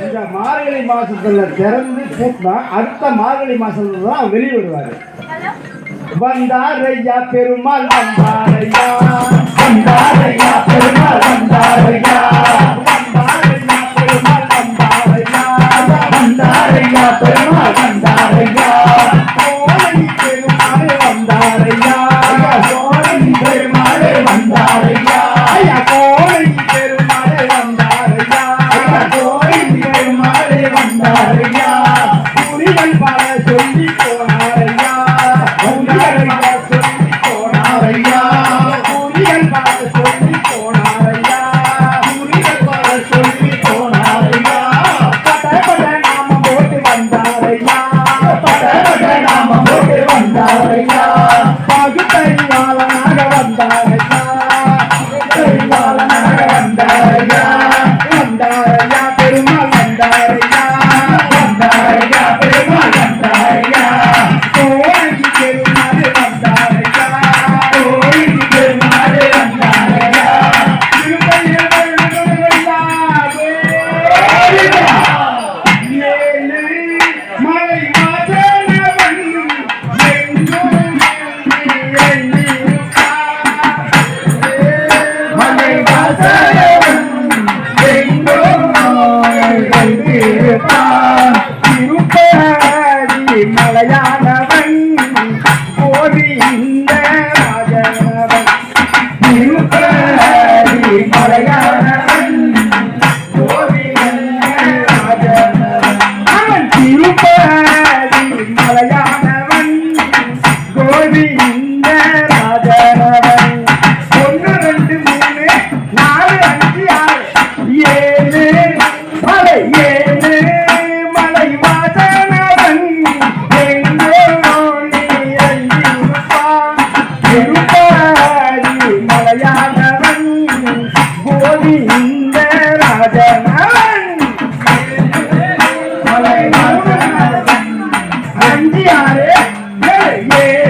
இந்த மார்கழி மாசத்துல திறந்து கூட்டினா அடுத்த மார்கழி மாசத்துல தான் வெளியிடுவாரு. வந்தாரையா பெருமாள் வந்தாரையா வந்தாரையா தோல்வி இந்த மதனவன் ஒன்று ரெண்டு மூணு நாலு அஞ்சு ஆறு ஏழு மலை ஏழு மலை மதனவன் மலையாதவன் போதி இந்த ராஜனவன் மலை அஞ்சு ஆறு yeah.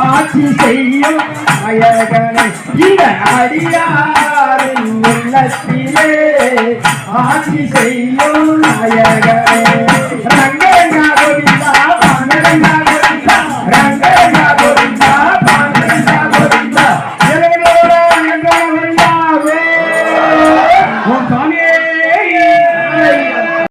ஆட்சி செய்யும் அழகனை இந்த அடியாரின் உள்ளத்திலே ஆட்சி செய்யும் அழகனை ரங்கநாதவிதா ரங்கநாதவிதா ரங்க